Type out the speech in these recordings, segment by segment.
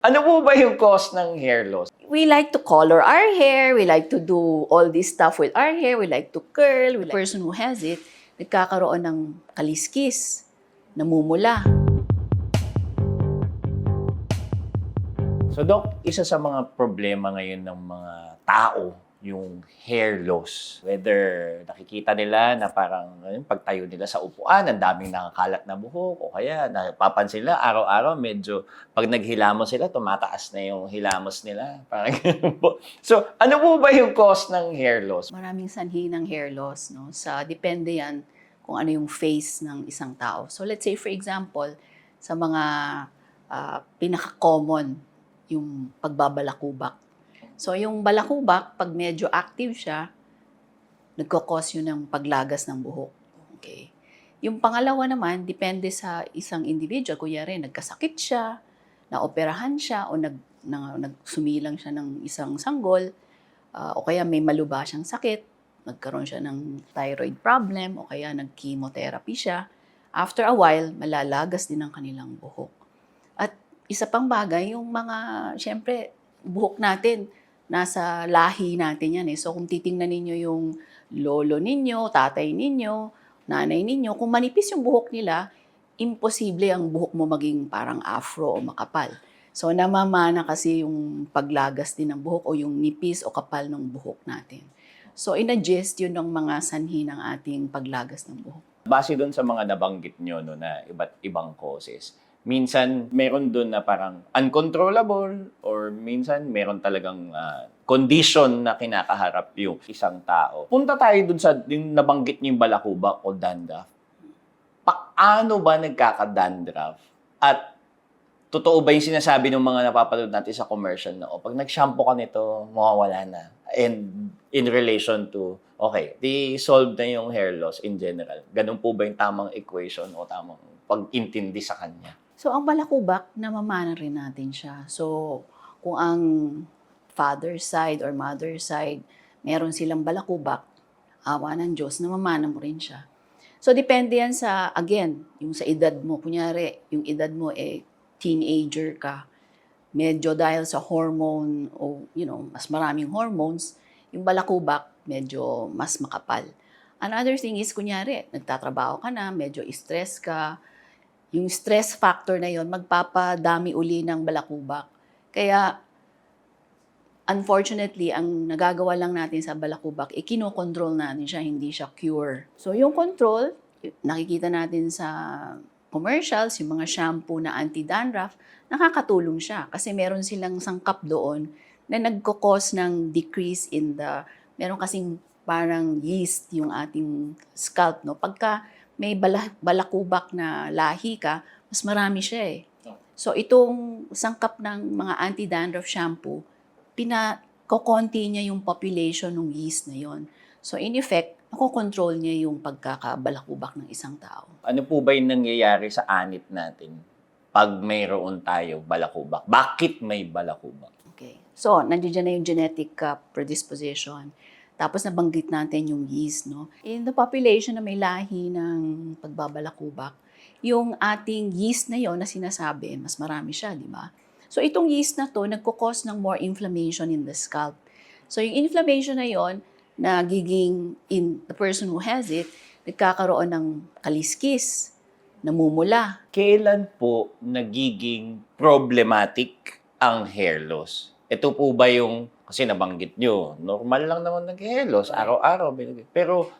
Ano po ba yung cause ng hair loss? We like to color our hair, we like to do all this stuff with our hair, we like to curl. The person who has it, nagkakaroon ng kaliskis, namumula. So Doc, isa sa mga problema ngayon ng mga tao, yung hair loss. Whether nakikita nila na parang ayun, pagtayo nila sa upuan, ang daming nakakalat na buhok, o kaya napapansin sila araw-araw medyo pag naghilamos sila, tumataas na yung hilamos nila. Parang. So ano po ba yung cause ng hair loss? Maraming sanhi ng hair loss, no? Sa depende yan kung ano yung face ng isang tao. So let's say for example, sa mga ah, pinaka-common yung pagbabalakubak. So yung balakubak, pag medyo active siya, nagkakos yun ng paglagas ng buhok. Okay. Yung pangalawa naman, depende sa isang individual. Kunyari, nagkasakit siya, naoperahan siya, o nag, na, nagsumilang siya ng isang sanggol, ah, o kaya may maluba siyang sakit, nagkaroon siya ng thyroid problem, o kaya nag-chemotherapy siya. After a while, malalagas din ang kanilang buhok. At isa pang bagay, yung mga, syempre, buhok natin, nasa lahi natin yan eh. So kung titingnan ninyo yung lolo ninyo, tatay ninyo, nanay ninyo, kung manipis yung buhok nila, imposible ang buhok mo maging parang afro o makapal. So namamana kasi yung paglagas din ng buhok o yung nipis o kapal ng buhok natin. So inadjust yun ng mga sanhi ng ating paglagas ng buhok. Base doon sa mga nabanggit nyo no, na iba't ibang causes, minsan meron doon na parang uncontrollable or minsan meron talagang ah, condition na kinakaharap yung isang tao. Punta tayo doon sa yung nabanggit nyo yung balakubak o dandruff. Paano ba nagkaka-dandruff? At totoo ba yung sinasabi ng mga napapanood natin sa commercial na, oh, pag nag-shampoo ka nito, mawawala na. And in relation to, okay, di solve na yung hair loss in general. Ganun po ba yung tamang equation o tamang pag-intindi sa kanya? So, ang balakubak, namamana rin natin siya. So, kung ang father side or mother side, meron silang balakubak, awa ng Diyos, namamana mo rin siya. So, depende yan sa, again, yung sa edad mo. Kunyari, yung edad mo eh, teenager ka, medyo dahil sa hormone o, you know, mas maraming hormones, yung balakubak, medyo mas makapal. Another thing is, kunyari, nagtatrabaho ka na, medyo stress ka, yung stress factor na yon magpapadami uli ng balakubak. Kaya, unfortunately, ang nagagawa lang natin sa balakubak, eh, kinokontrol natin siya, hindi siya cure. So, yung control, nakikita natin sa commercials, yung mga shampoo na anti-dandruff, nakakatulong siya kasi meron silang sangkap doon na nagkukos ng decrease in the, meron kasing parang yeast yung ating scalp, no? Pagka may bala- balakubak na lahi ka, mas marami siya eh. So itong sangkap ng mga anti-dandruff shampoo, pinakokonti niya yung population ng yeast na yon. So in effect, nakokontrol niya yung pagkakabalakubak ng isang tao. Ano po ba yung nangyayari sa anit natin pag mayroon tayo balakubak? Bakit may balakubak? Okay. So, nandiyan na yung genetic uh, predisposition. Tapos nabanggit natin yung yeast, no? In the population na may lahi ng pagbabalakubak, yung ating yeast na yon na sinasabi, mas marami siya, di ba? So, itong yeast na to, nagkukos ng more inflammation in the scalp. So, yung inflammation na yon nagiging in the person who has it, nagkakaroon ng kaliskis, namumula, Kailan po nagiging problematic ang hair loss? Ito po ba yung, kasi nabanggit nyo, normal lang naman nag-hair loss, araw-araw. Pero,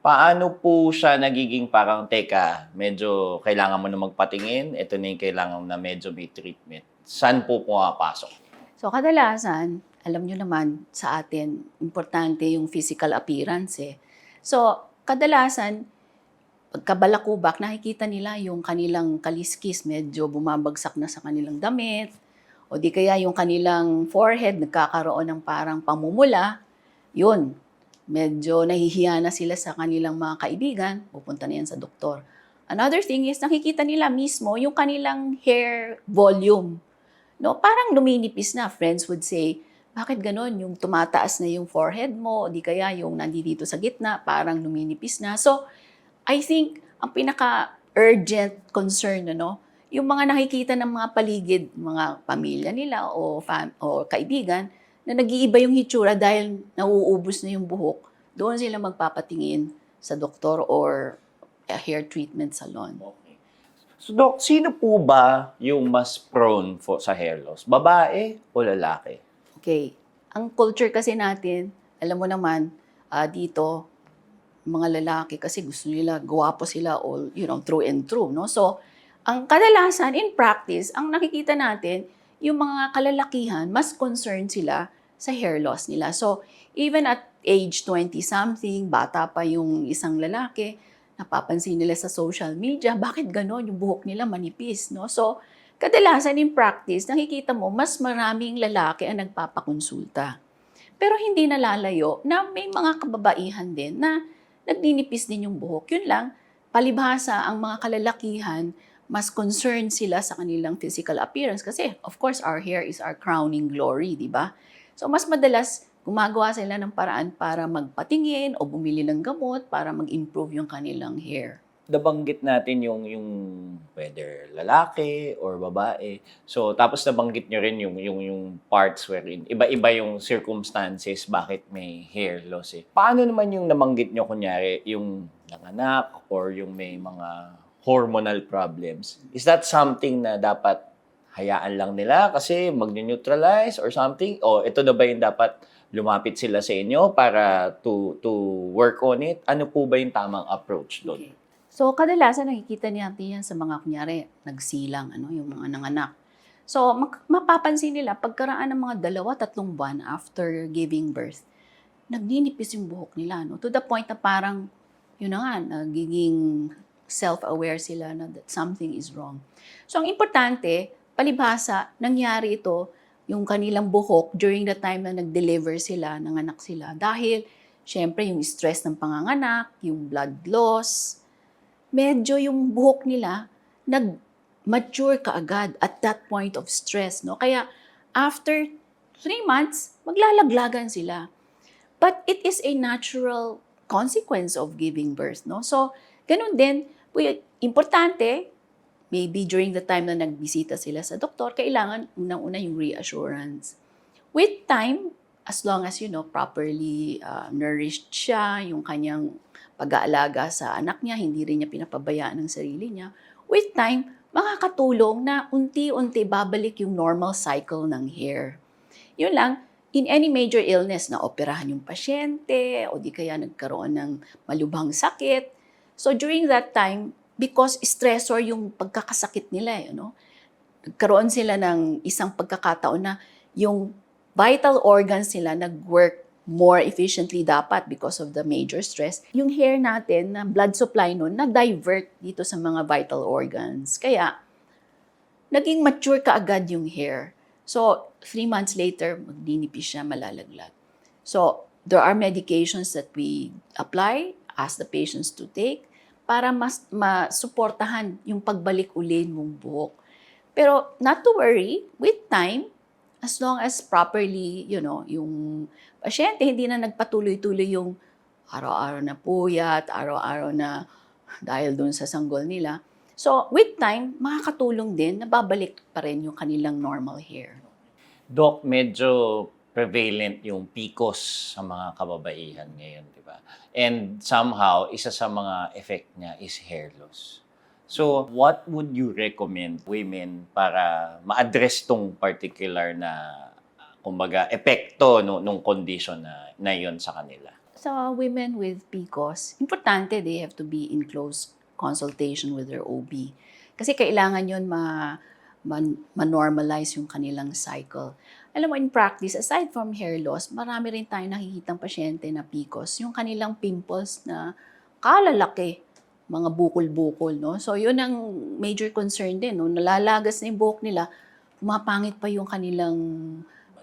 paano po siya nagiging parang, teka, medyo kailangan mo na magpatingin, ito na yung kailangan na medyo may treatment. Saan po pumapasok? So kadalasan, alam nyo naman sa atin, importante yung physical appearance eh. So kadalasan, pagkabalakubak, nakikita nila yung kanilang kaliskis, medyo bumabagsak na sa kanilang damit, o di kaya yung kanilang forehead nagkakaroon ng parang pamumula, yun, medyo nahihiya na sila sa kanilang mga kaibigan, pupunta na yan sa doktor. Another thing is, nakikita nila mismo yung kanilang hair volume. No, parang luminipis na. Friends would say, bakit ganon? Yung tumataas na yung forehead mo, o di kaya yung nandito sa gitna, parang luminipis na. So, I think, ang pinaka-urgent concern, ano, yung mga nakikita ng mga paligid, mga pamilya nila o, fam- o kaibigan, na nag-iiba yung hitsura dahil nauubos na yung buhok, doon sila magpapatingin sa doktor or a hair treatment salon. Okay. So, Doc, sino po ba yung mas prone for, sa hair loss? Babae o lalaki? Okay. Ang culture kasi natin, alam mo naman, ah, dito, mga lalaki kasi gusto nila, gwapo sila all, you know, through and through, no? So, ang kadalasan, in practice, ang nakikita natin, yung mga kalalakihan, mas concerned sila sa hair loss nila. So, even at age 20-something, bata pa yung isang lalaki, napapansin nila sa social media, bakit ganon yung buhok nila manipis, no? So, kadalasan in practice, nakikita mo, mas maraming lalaki ang nagpapakonsulta. Pero hindi nalalayo na may mga kababaihan din na nagninipis din yung buhok. Yun lang, palibhasa ang mga kalalakihan, mas concerned sila sa kanilang physical appearance. Kasi, of course, our hair is our crowning glory, di ba? So, mas madalas, gumagawa sila ng paraan para magpatingin o bumili ng gamot para mag-improve yung kanilang hair. nabanggit natin yung yung whether lalaki or babae. So tapos nabanggit nyo rin yung yung yung parts wherein iba-iba yung circumstances bakit may hair loss eh. Paano naman yung nabanggit nyo kunyari yung nanganak or yung may mga hormonal problems? Is that something na dapat hayaan lang nila kasi mag-neutralize or something? O ito na ba yung dapat lumapit sila sa inyo para to to work on it? Ano po ba yung tamang approach doon? Okay. So, kadalasan nakikita natin yan sa mga, kunyari, nagsilang, ano, yung mga nanganak. So, mapapansin nila, pagkaraan ng mga dalawa, tatlong buwan after giving birth, nagninipis yung buhok nila, no? To the point na parang, yun na nga, nagiging self-aware sila na that something is wrong. So, ang importante, palibhasa, nangyari ito, yung kanilang buhok during the time na nag-deliver sila, nanganak sila. Dahil, syempre, yung stress ng panganganak, yung blood loss, medyo yung buhok nila nag-mature kaagad at that point of stress. No? Kaya after three months, maglalaglagan sila. But it is a natural consequence of giving birth. No? So, ganun din, importante, maybe during the time na nagbisita sila sa doktor, kailangan unang-una yung reassurance. With time, as long as you know, properly uh, nourished siya, yung kanyang pag-aalaga sa anak niya, hindi rin niya pinapabayaan ng sarili niya, with time, makakatulong na unti-unti babalik yung normal cycle ng hair. Yun lang, in any major illness na operahan yung pasyente o di kaya nagkaroon ng malubhang sakit. So during that time, because stressor yung pagkakasakit nila, eh, no? nagkaroon sila ng isang pagkakataon na yung vital organs nila nag-work more efficiently dapat because of the major stress. Yung hair natin, na blood supply nun, na-divert dito sa mga vital organs. Kaya, naging mature kaagad yung hair. So, three months later, magninipis siya, malalaglag. So, there are medications that we apply, ask the patients to take, para mas masuportahan yung pagbalik uli mong buhok. Pero not to worry, with time, as long as properly, you know, yung pasyente hindi na nagpatuloy-tuloy yung araw-araw na puyat, araw-araw na dahil doon sa sanggol nila. So, with time, makakatulong din na babalik pa rin yung kanilang normal hair. Doc, medyo prevalent yung PCOS sa mga kababaihan ngayon, di ba? And somehow, isa sa mga effect niya is hair loss. So, what would you recommend women para ma-address tong particular na, kumbaga, epekto no, nung condition na, na yun sa kanila? Sa women with PCOS, importante they have to be in close consultation with their OB. Kasi kailangan yun ma, ma- ma-normalize yung kanilang cycle. Alam mo, in practice, aside from hair loss, marami rin tayong nakikitang pasyente na PCOS, yung kanilang pimples na kalalaki, mga bukol-bukol, no? So, yun ang major concern din, no? Nalalagas na yung buhok nila, pumapangit pa yung kanilang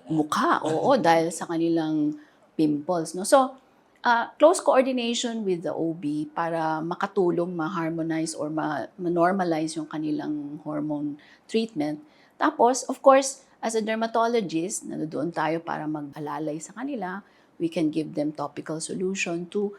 mukha, oo, dahil sa kanilang pimples, no? So, uh, close coordination with the OB para makatulong ma-harmonize or ma- ma-normalize yung kanilang hormone treatment. Tapos, of course, as a dermatologist, nandoon tayo para mag-alalay sa kanila. We can give them topical solution to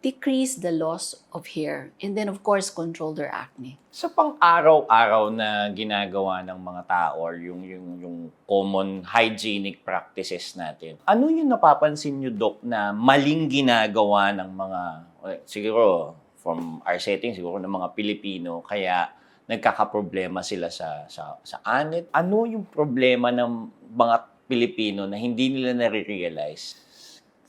decrease the loss of hair and then of course control their acne. Sa pang-araw-araw na ginagawa ng mga tao or yung, yung, yung common hygienic practices natin, ano yung napapansin nyo, Dok, na maling ginagawa ng mga, eh, siguro, from our setting, siguro ng mga Pilipino, kaya nagkakaproblema sila sa, sa, sa anit? Ano yung problema ng mga Pilipino na hindi nila nare-realize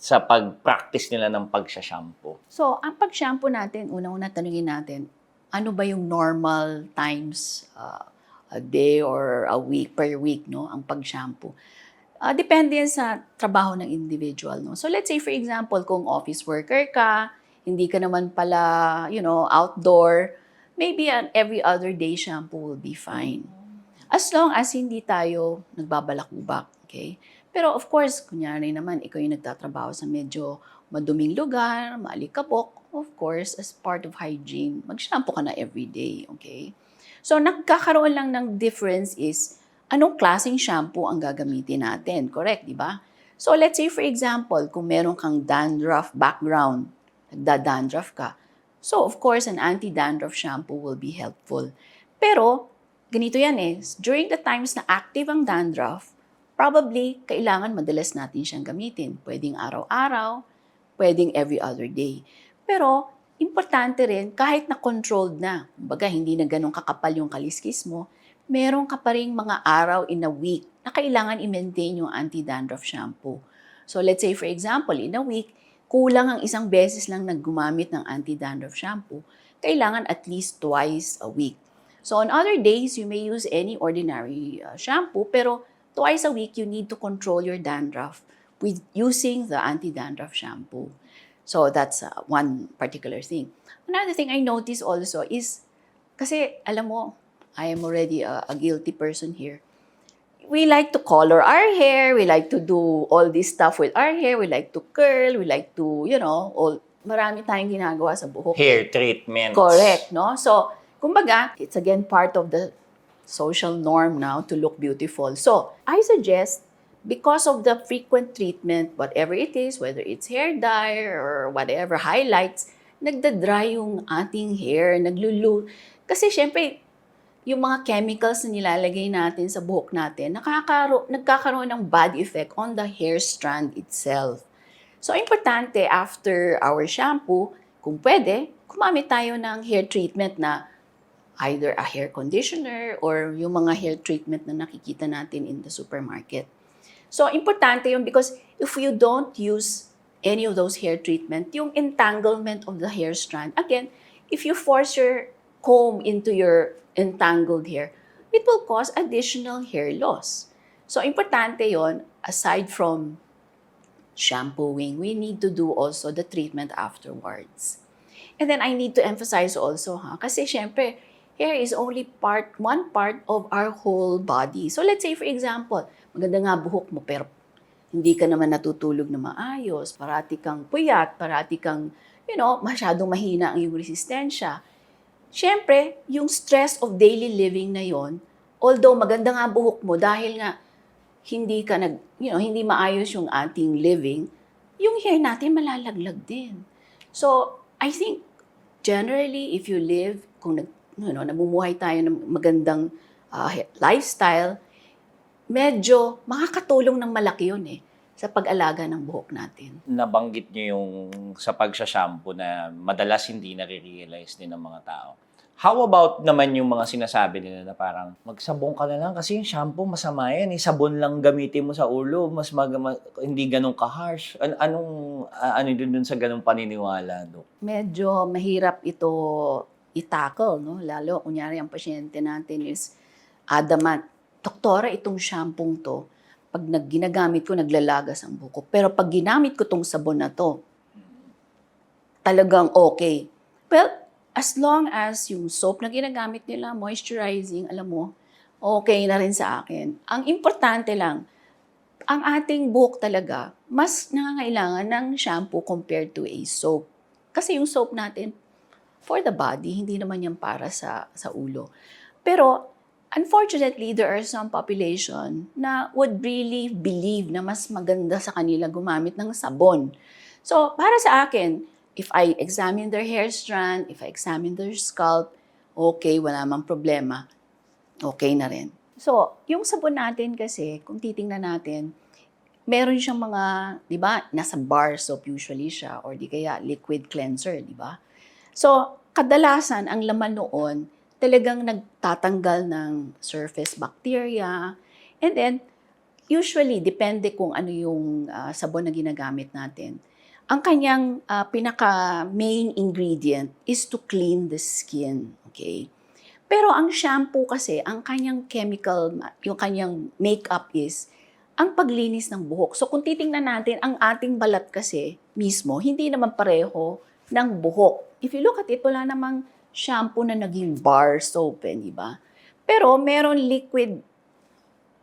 sa pag-practice nila ng pagsha-shampoo? So, ang pag-shampoo natin, unang-una tanungin natin, ano ba yung normal times uh, a day or a week per week, no? Ang pag-shampoo. Uh, depende yan sa trabaho ng individual, no? So, let's say, for example, kung office worker ka, hindi ka naman pala, you know, outdoor, maybe an every other day shampoo will be fine. As long as hindi tayo nagbabalakubak, okay? Pero of course, kunyari naman, ikaw yung nagtatrabaho sa medyo maduming lugar, maalikabok, of course, as part of hygiene, mag-shampoo ka na every day, okay? So, nagkakaroon lang ng difference is, anong klaseng shampoo ang gagamitin natin, correct, di ba? So, let's say for example, kung meron kang dandruff background, nagda-dandruff ka, so of course, an anti-dandruff shampoo will be helpful. Pero, ganito yan eh, during the times na active ang dandruff, probably kailangan madalas natin siyang gamitin. Pwedeng araw-araw, pwedeng every other day. Pero, importante rin, kahit na controlled na, kumbaga hindi na ganun kakapal yung kaliskis mo, meron ka pa rin mga araw in a week na kailangan i-maintain yung anti-dandruff shampoo. So let's say for example, in a week, kulang ang isang beses lang naggumamit ng anti-dandruff shampoo, kailangan at least twice a week. So on other days, you may use any ordinary uh, shampoo, pero twice a week, you need to control your dandruff with using the anti-dandruff shampoo. So that's uh, one particular thing. Another thing I notice also is, kasi alam mo, I am already a, a guilty person here. We like to color our hair, we like to do all this stuff with our hair, we like to curl, we like to, you know, all, marami tayong ginagawa sa buhok. Hair treatments. Correct, no? So, kumbaga, it's again part of the social norm now to look beautiful. So, I suggest because of the frequent treatment, whatever it is, whether it's hair dye or whatever, highlights, nagda-dry yung ating hair, naglulu. Kasi syempre, yung mga chemicals na nilalagay natin sa buhok natin, nakakaro- nagkakaroon ng bad effect on the hair strand itself. So, importante after our shampoo, kung pwede, kumamit tayo ng hair treatment na either a hair conditioner or yung mga hair treatment na nakikita natin in the supermarket. So, importante yun because if you don't use any of those hair treatment, yung entanglement of the hair strand, again, if you force your comb into your entangled hair, it will cause additional hair loss. So, importante yon aside from shampooing, we need to do also the treatment afterwards. And then I need to emphasize also, ha, kasi syempre, hair is only part, one part of our whole body. So let's say for example, maganda nga buhok mo pero hindi ka naman natutulog na maayos, parati kang puyat, parati kang, you know, masyadong mahina ang iyong resistensya. Syempre, yung stress of daily living na yon, although maganda nga buhok mo dahil nga hindi ka nag, you know, hindi maayos yung ating living, yung hair natin malalaglag din. So, I think generally if you live kung nag, you know, namumuhay tayo ng magandang uh, lifestyle, medyo makakatulong ng malaki yun eh sa pag-alaga ng buhok natin. nabanggit niyo yung sa pagsha-shampoo na madalas hindi nare-realize din ng mga tao. How about naman yung mga sinasabi nila na parang magsabon ka na lang kasi yung shampoo masama yan. Eh. Sabon lang gamitin mo sa ulo. Mas mag, ma- hindi ganun ka-harsh. An- anong, ah, ano dun, dun sa ganung paniniwala, Dok? Medyo mahirap ito i-tackle, no? Lalo, kunyari, ang pasyente natin is adamant. Doktora, itong shampoo to, pag nag- ginagamit ko, naglalagas ang buko. Pero pag ginamit ko tong sabon na to, talagang okay. Well, as long as yung soap na ginagamit nila, moisturizing, alam mo, okay na rin sa akin. Ang importante lang, ang ating buhok talaga, mas nangangailangan ng shampoo compared to a soap. Kasi yung soap natin, for the body, hindi naman yan para sa, sa ulo. Pero, unfortunately, there are some population na would really believe na mas maganda sa kanila gumamit ng sabon. So, para sa akin, if I examine their hair strand, if I examine their scalp, okay, wala mang problema. Okay na rin. So, yung sabon natin kasi, kung titingnan natin, meron siyang mga, di ba, nasa bar soap usually siya, or di kaya liquid cleanser, di ba? So, kadalasan, ang laman noon, talagang nagtatanggal ng surface bacteria. And then, usually, depende kung ano yung ah, sabon na ginagamit natin. Ang kanyang ah, pinaka-main ingredient is to clean the skin. Okay? Pero ang shampoo kasi, ang kanyang chemical, yung kanyang makeup is, ang paglinis ng buhok. So kung titingnan natin, ang ating balat kasi mismo, hindi naman pareho ng buhok. If you look at it, wala namang shampoo na naging bar soap, eh, di ba? Pero meron liquid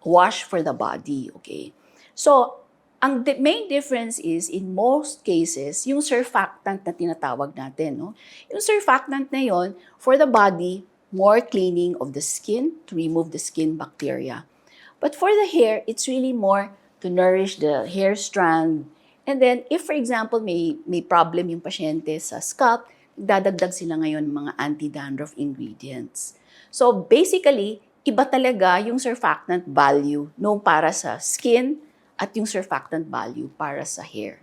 wash for the body, okay? So, ang di- main difference is, in most cases, yung surfactant na tinatawag natin, no? Yung surfactant na yon for the body, more cleaning of the skin to remove the skin bacteria. But for the hair, it's really more to nourish the hair strand. And then, if for example, may, may problem yung pasyente sa scalp, dadagdag sila ngayon ng mga anti-dandruff ingredients. So basically, iba talaga yung surfactant value no para sa skin at yung surfactant value para sa hair.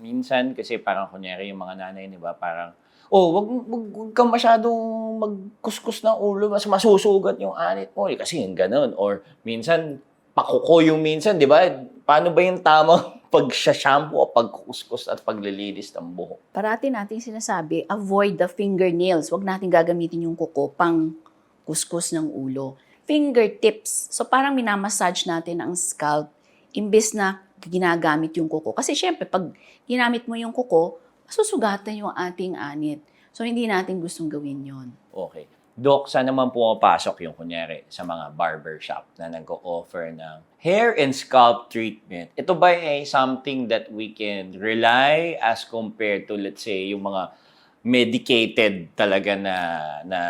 Minsan, kasi parang kunyari yung mga nanay, di ba, parang, oh, wag, wag, wag kang masyadong magkuskus ng ulo, mas masusugat yung anit mo. Kasi yung ganun. Or minsan, pakuko yung minsan, di ba? Paano ba yung tamang pag-shampoo o pagkuskus at paglilinis ng buhok? Parati natin sinasabi, avoid the fingernails. Huwag natin gagamitin yung kuko pang kuskus ng ulo. Fingertips. So parang minamassage natin ang scalp imbes na ginagamit yung kuko. Kasi syempre, pag ginamit mo yung kuko, masusugatan yung ating anit. So hindi natin gustong gawin yon. Okay. Doc, saan naman pumapasok yung kunyari sa mga barber shop na nag-o-offer ng hair and scalp treatment? Ito ba ay something that we can rely as compared to, let's say, yung mga medicated talaga na na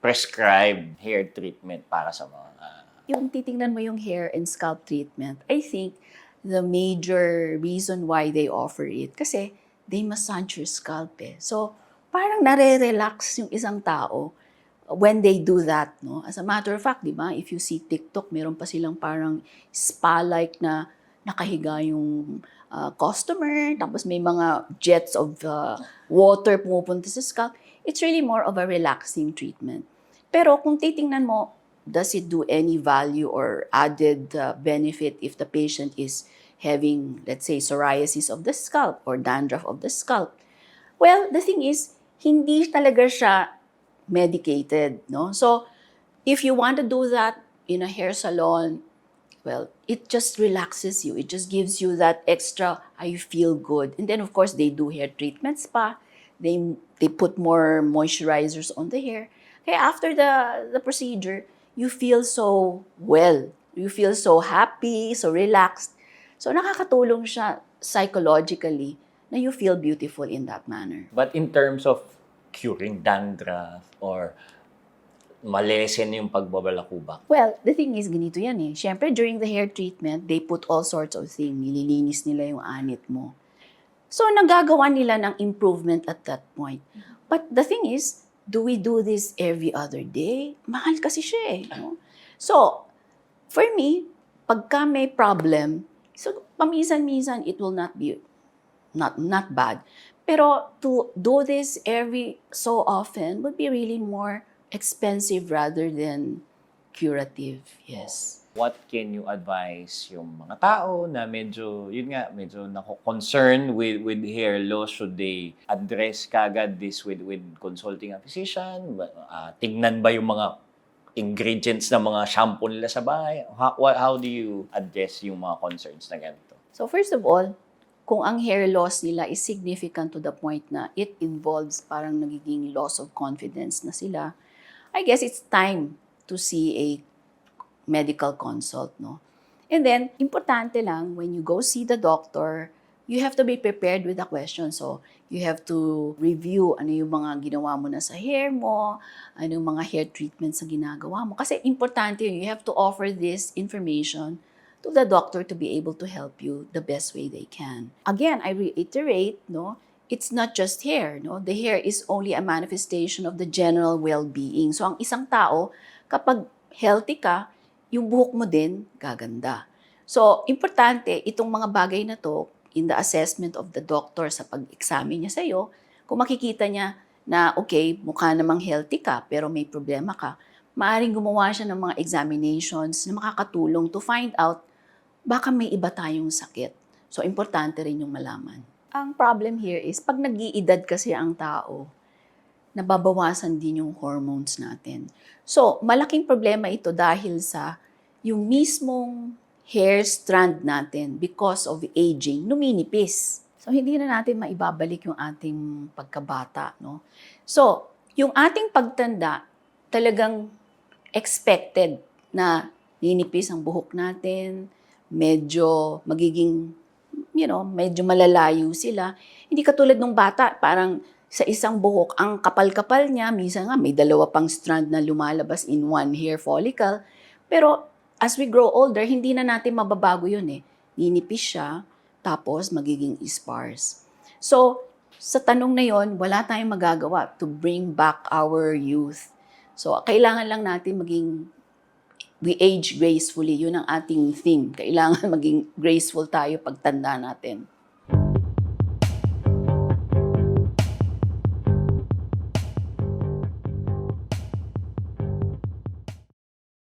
prescribed hair treatment para sa mga yung titingnan mo yung hair and scalp treatment, I think the major reason why they offer it, kasi they massage your scalp eh. So, parang nare-relax yung isang tao when they do that, no? As a matter of fact, di ba, if you see TikTok, meron pa silang parang spa-like na nakahiga yung uh, customer, tapos may mga jets of uh, water pumupunta sa scalp. It's really more of a relaxing treatment. Pero kung titingnan mo, does it do any value or added uh, benefit if the patient is having, let's say, psoriasis of the scalp or dandruff of the scalp? Well, the thing is, hindi talaga siya medicated, no? So, if you want to do that in a hair salon, well, it just relaxes you. It just gives you that extra, I feel good. And then, of course, they do hair treatments pa. They, they put more moisturizers on the hair. Kaya after the, the procedure, you feel so well. You feel so happy, so relaxed. So nakakatulong siya psychologically na you feel beautiful in that manner. But in terms of curing dandruff or malesen yung pagbabalakubak, Well, the thing is, ganito yan eh. Siyempre, during the hair treatment, they put all sorts of things. Nililinis nila yung anit mo. So, nagagawa nila ng improvement at that point. But the thing is, do we do this every other day? Mahal kasi siya eh. No? So, for me, pagka may problem, so paminsan-minsan, it will not be not not bad. Pero to do this every so often would be really more expensive rather than curative. Yes. what can you advise yung mga tao na medyo, yun nga, medyo nako-concern with, with hair loss? Should they address kagad this with, with consulting a physician? Ah, tignan ba yung mga ingredients ng mga shampoo nila sa bahay? How, how do you address yung mga concerns na ganito? So first of all, kung ang hair loss nila is significant to the point na it involves parang nagiging loss of confidence na sila, I guess it's time to see a medical consult, no? And then, importante lang, when you go see the doctor, you have to be prepared with the question. So, you have to review ano yung mga ginawa mo na sa hair mo, ano yung mga hair treatments na ginagawa mo. Kasi importante yun, you have to offer this information to the doctor to be able to help you the best way they can. Again, I reiterate, no, it's not just hair, no? The hair is only a manifestation of the general well-being. So ang isang tao, kapag healthy ka, yung buhok mo din gaganda. So, importante itong mga bagay na to in the assessment of the doctor sa pag-examine niya sa iyo, kung makikita niya na okay, mukha namang healthy ka pero may problema ka, maaring gumawa siya ng mga examinations na makakatulong to find out baka may iba tayong sakit. So, importante rin yung malaman. Ang problem here is, pag nag-iedad kasi ang tao, nababawasan din yung hormones natin. So, malaking problema ito dahil sa yung mismong hair strand natin because of aging, numinipis. So, hindi na natin maibabalik yung ating pagkabata, no? So, yung ating pagtanda, talagang expected na ninipis ang buhok natin, medyo magiging, you know, medyo malalayo sila. Hindi katulad ng bata, parang sa isang buhok, ang kapal-kapal niya, minsan nga may dalawa pang strand na lumalabas in one hair follicle. Pero as we grow older, hindi na natin mababago yun eh. Ninipis siya, tapos magiging sparse. So, sa tanong na yon, wala tayong magagawa to bring back our youth. So, kailangan lang natin maging we age gracefully. Yun ang ating theme. Kailangan maging graceful tayo pagtanda natin.